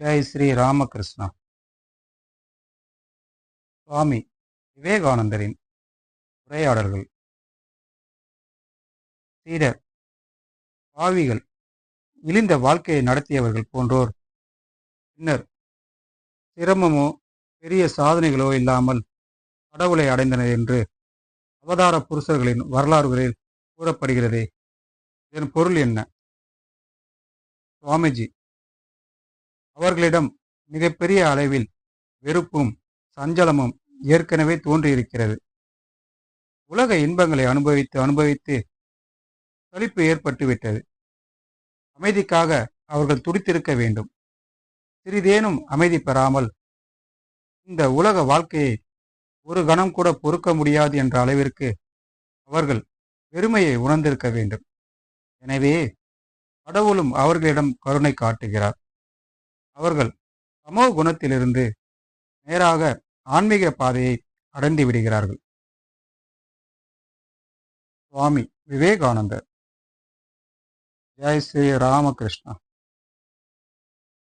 ஜெய் ஸ்ரீ ராமகிருஷ்ணா. சுவாமி விவேகானந்தரின் உரையாடல்கள். சீடர் பாவிகள் இழிந்த வாழ்க்கையை நடத்தியவர்கள் போன்றோர். பின்னர் சிரமமோ பெரிய சாதனைகளோ இல்லாமல் கடவுளை அடைந்தனர் என்று அவதார புருஷர்களின் வரலாறுகளில் கூறப்படுகிறதே. இதன் பொருள் என்ன? சுவாமிஜி அவர்களிடம் மிகப்பெரிய அளவில் வெறுப்பும் சஞ்சலமும் ஏற்கனவே தோன்றியிருக்கிறது. உலக இன்பங்களை அனுபவித்து அனுபவித்து சலிப்பு ஏற்பட்டுவிட்டது. அமைதிக்காக அவர்கள் துடித்திருக்க வேண்டும். சிறிதேனும் அமைதி பெறாமல் இந்த உலக வாழ்க்கையை ஒரு கணம் கூட பொறுக்க முடியாது என்ற அளவிற்கு அவர்கள் வெறுமையை உணர்ந்திருக்க வேண்டும். எனவே கடவுளும் அவர்களிடம் கருணை காட்டுகிறார். அவர்கள் சமோ குணத்திலிருந்து நேராக ஆன்மீக பாதையை அடைந்து விடுகிறார்கள். சுவாமி விவேகானந்தர். ஜெய் ஸ்ரீ ராமகிருஷ்ணா.